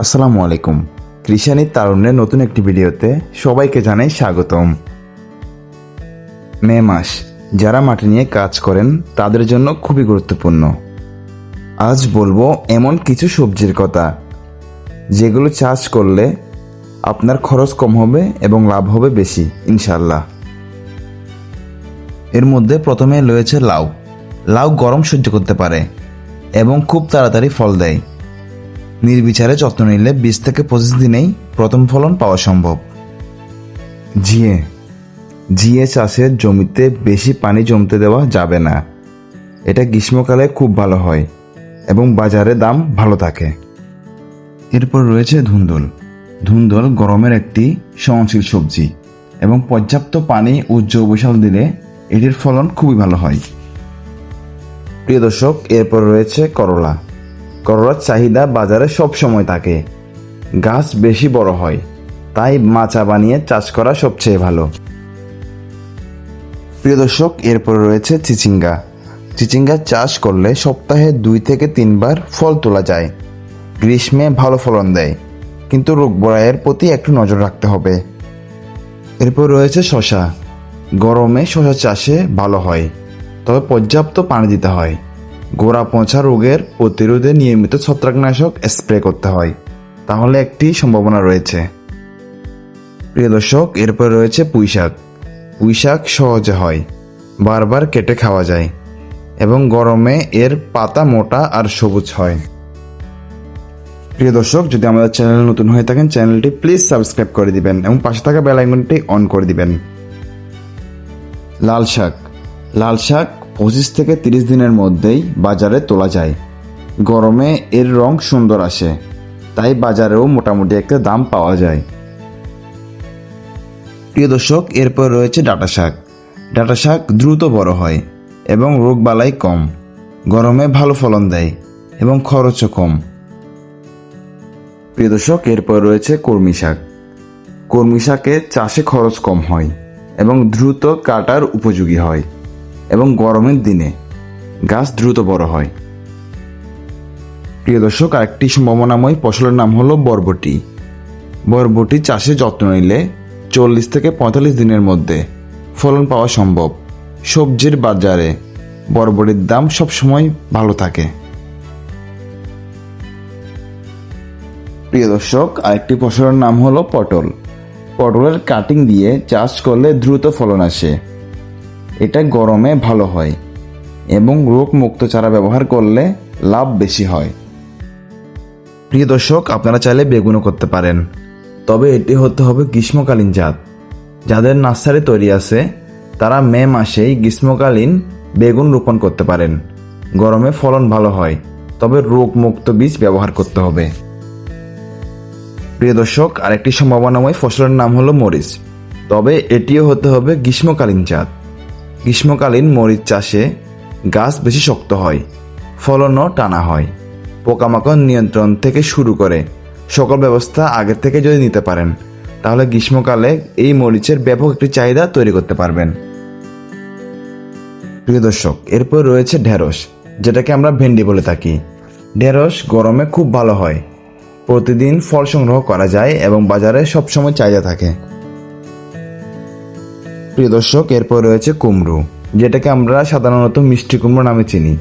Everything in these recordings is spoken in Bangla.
আসসালামু আলাইকুম। কৃষানি তারুণ্যের নতুন একটি ভিডিওতে সবাইকে জানাই স্বাগতম। মে মাস, যারা মাটি নিয়ে কাজ করেন, তাদের জন্য খুবই গুরুত্বপূর্ণ। আজ বলব এমন কিছু সবজির কথা, যেগুলো চাষ করলে আপনার খরচ কম হবে এবং লাভ হবে বেশি ইনশাল্লাহ এর মধ্যে প্রথমে রয়েছে লাউ। লাউ গরম সহ্য করতে পারে এবং খুব তাড়াতাড়ি ফল দেয়। নির্বিচারে যত্ন নিলে বিশ থেকে পঁচিশ দিনেই প্রথম ফলন পাওয়া সম্ভব। ঝিয়ে ঝিয়ে চাষের জমিতে বেশি পানি জমতে দেওয়া যাবে না। এটা গ্রীষ্মকালে খুব ভালো হয় এবং বাজারে দাম ভালো থাকে। এরপর রয়েছে ধুন্দুল। ধুন্দুল গরমের একটি সহনশীল সবজি এবং পর্যাপ্ত পানি ও জৈবসার দিলে এটির ফলন খুবই ভালো হয়। প্রিয় দর্শক, এরপর রয়েছে করলা। করলার চাহিদা বাজারে সব সময় থাকে। গাছ বেশি বড় হয়, তাই মাচা বানিয়ে চাষ করা সবচেয়ে ভালো। প্রিয় দর্শক, এরপর রয়েছে চিচিঙ্গা। চিচিঙ্গা চাষ করলে সপ্তাহে দুই থেকে তিনবার ফল তোলা যায়। গ্রীষ্মে ভালো ফলন দেয়, কিন্তু রোগ বরায়ের প্রতি একটু নজর রাখতে হবে। এরপর রয়েছে শশা। গরমে শশা চাষে ভালো হয়, তবে পর্যাপ্ত পানি দিতে হয়। গোড়া পচা রোগের প্রতিরোধে নিয়মিত ছত্রাকনাশক স্প্রে করতে হয়। তাহলে একটি সম্ভাবনা রয়েছে। প্রিয় দর্শক, এরপর রয়েছে পুঁইশাক পুঁইশাক সহজে হয়, বারবার কেটে খাওয়া যায় এবং গরমে এর পাতা মোটা আর সবুজ হয়। প্রিয় দর্শক, যদি আমাদের চ্যানেল নতুন হয়ে থাকেন, চ্যানেলটি প্লিজ সাবস্ক্রাইব করে দিবেন এবং পাশে থাকা বেল আইকনটি অন করে দিবেন। লাল শাক। লাল শাক পঁচিশ থেকে তিরিশ দিনের মধ্যেই বাজারে তোলা যায়। গরমে এর রং সুন্দর আসে, তাই বাজারেও মোটামুটি একটা দাম পাওয়া যায়। প্রিয় দর্শক, এরপর রয়েছে ডাটা শাক। ডাটা শাক দ্রুত বড় হয় এবং রোগবালাই কম। গরমে ভালো ফলন দেয় এবং খরচও কম। প্রিয় দর্শক, এরপর রয়েছে কর্মী শাক। কর্মী শাকে চাষে খরচ কম হয় এবং দ্রুত কাটার উপযোগী হয়। এবং গরমের দিনে গাছ দ্রুত বড় হয়। প্রিয় দর্শক, আরেকটি সম্ভাবনাময় ফসলের নাম হলো বরবটি। বরবটি চাষে যত্ন নিলে চল্লিশ থেকে পঁয়তাল্লিশ দিনের মধ্যে ফলন পাওয়া সম্ভব। সবজির বাজারে বরবটির দাম সবসময় ভালো থাকে। প্রিয় দর্শক, আরেকটি ফসলের নাম হলো পটল। পটলের কাটিং দিয়ে চাষ করলে দ্রুত ফলন আসে। এটা গরমে ভালো হয় এবং রোগমুক্ত চারা ব্যবহার করলে লাভ বেশি হয়। প্রিয় দর্শক, আপনারা চাইলে বেগুনও করতে পারেন। তবে এটি হতে হবে গ্রীষ্মকালীন জাত। যাদের নার্সারি তৈরি আছে, তারা মে মাসেই গ্রীষ্মকালীন বেগুন রোপণ করতে পারেন। গরমে ফলন ভালো হয়, তবে রোগমুক্ত বীজ ব্যবহার করতে হবে। প্রিয় দর্শক, আরেকটি সম্ভাবনাময় ফসলের নাম হলো মরিচ। তবে এটিও হতে হবে গ্রীষ্মকালীন জাত। গ্রীষ্মকালীন মরিচ চাষে গাছ বেশি শক্ত হয়, ফলনও টানা হয়। পোকামাকড় নিয়ন্ত্রণ থেকে শুরু করে সকল ব্যবস্থা আগের থেকে যদি নিতে পারেন, তাহলে গ্রীষ্মকালে এই মরিচের ব্যাপক একটি চাহিদা তৈরি করতে পারবেন। প্রিয় দর্শক, এরপর রয়েছে ঢেঁড়স, যেটাকে আমরা ভেন্ডি বলে থাকি। ঢেঁড়স গরমে খুব ভালো হয়। প্রতিদিন ফল সংগ্রহ করা যায় এবং বাজারে সবসময় চাহিদা থাকে। প্রিয় দর্শক, এরপর রয়েছে কুমড়ো, যেটাকে আমরা সাধারণত মিষ্টি কুমড়ো নামে চিনি।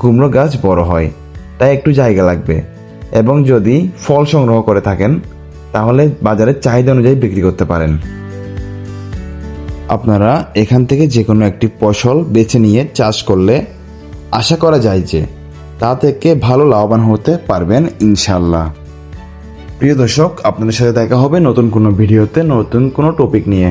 কুমড়ো গাছ বড় হয়, তাই একটু জায়গা লাগবে। এবং যদি ফল সংগ্রহ করে থাকেন, তাহলে বাজারের চাহিদা অনুযায়ী বিক্রি করতে পারেন। আপনারা এখান থেকে যে কোনো একটি ফসল বেছে নিয়ে চাষ করলে আশা করা যায় যে তা থেকে ভালো লাভবান হতে পারবেন ইনশাল্লাহ প্রিয় দর্শক, আপনাদের সাথে দেখা হবে নতুন কোনো ভিডিওতে নতুন কোনো টপিক নিয়ে।